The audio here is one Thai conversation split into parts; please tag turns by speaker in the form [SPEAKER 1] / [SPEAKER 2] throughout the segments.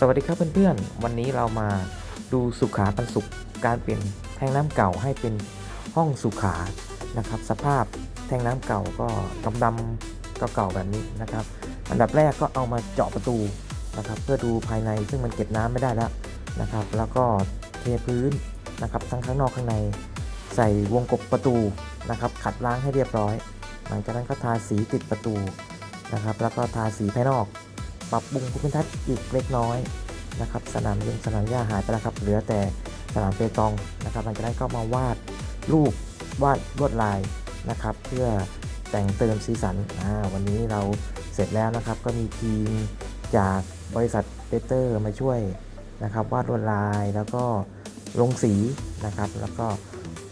[SPEAKER 1] สวัสดีครับเพื่อนๆ วันนี้เรามาดูสุขาปันสุขการเปลี่ยนแทงน้ำเก่าให้เป็นห้องสุขานะครับ สภาพแทงน้ำเก่าก็ดำๆเก่าๆแบบนี้นะครับ อันดับแรกก็เอามาเจาะประตูนะครับ เพื่อดูภายในซึ่งมันเก็บน้ำไม่ได้แล้วนะครับ แล้วก็เทพื้นนะครับทั้งข้างนอกข้างใน ใส่วงกบประตูนะครับ ขัดล้างให้เรียบร้อย หลังจากนั้นก็ทาสีติดประตูนะครับ แล้วก็ทาสีภายนอก ปรับปรุงภูมิทัศน์อีกเล็กน้อยนะครับ สนามยิงสนามหญ้าหายไปแล้วครับ เหลือแต่สนามเปตองนะครับหลังจากนั้นก็มาวาดรูปวาดลวดลายนะครับ เพื่อแต่งเติมสีสันวันนี้เราเสร็จแล้วนะครับ ก็มีทีมจากบริษัทเปเตอร์มาช่วยนะครับ วาดลวดลายแล้วก็ลงสีนะครับ แล้วก็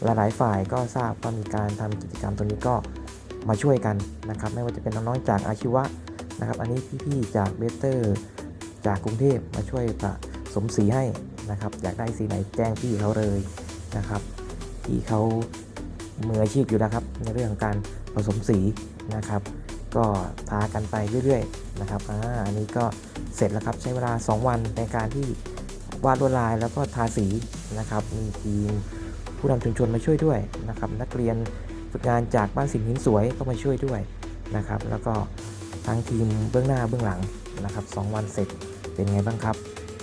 [SPEAKER 1] หลายๆฝ่ายก็ทราบว่ามีการทำกิจกรรมตัวนี้ก็มาช่วยกันนะครับ ไม่ว่าจะเป็นน้องๆจากอาชีวะ นะครับ อันนี้พี่ๆจากเบเตอร์จากกรุงเทพมาช่วยผสมสีให้นะครับ อยากได้สีไหนแจ้งพี่เขาเลยนะครับพี่เขามืออาชีพอยู่แล้วครับ ในเรื่องของการผสมสีนะครับ ก็ทากันไปเรื่อยๆนะครับอ่าอันนี้ก็เสร็จแล้วครับใช้เวลา 2 วันในการที่วาดลวดลายแล้วก็ทาสีนะครับ มีทีมผู้นำชุมชนมาช่วยด้วยนะครับ นักเรียนฝึกงานจากบ้านสินหินสวยก็มาช่วยด้วยนะครับ แล้วก็ ทั้งทีมเบื้องหน้าเบื้องหลังนะครับ2วันเสร็จเป็นไงบ้างครับ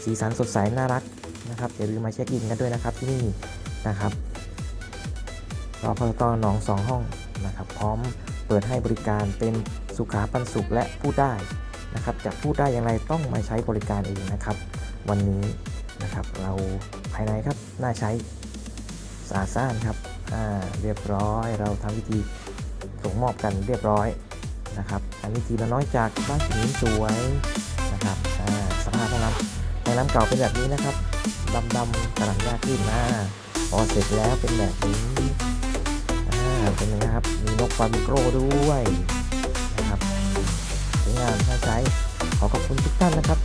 [SPEAKER 1] สีสันสดใสน่ารักนะครับอย่าลืมมาเช็คอินกันด้วยนะครับที่นี่นะครับรอพตหนองสองห้องนะครับ พร้อมเปิดให้บริการเป็นสุขาปันสุขและพูดได้นะครับ จะพูดได้อย่างไรต้องมาใช้บริการเองนะครับ วันนี้นะครับเราภายในครับน่าใช้สะอาดซ่านครับอ่าเรียบร้อยเราทำวิธีส่งมอบกันเรียบร้อย นะครับอันนี้ทีละน้อยจากบ้านสีสวยนะครับสภาพห้องน้ำห้องน้ำเก่าเป็นแบบนี้นะครับดำดำกระหลังยากขึ้นมาพอเสร็จแล้วเป็นแบบนี้เป็นไงครับมีนกฟามิโกรด้วยนะครับสวยงามน่าใช้ขอขอบคุณทุกท่านนะครับ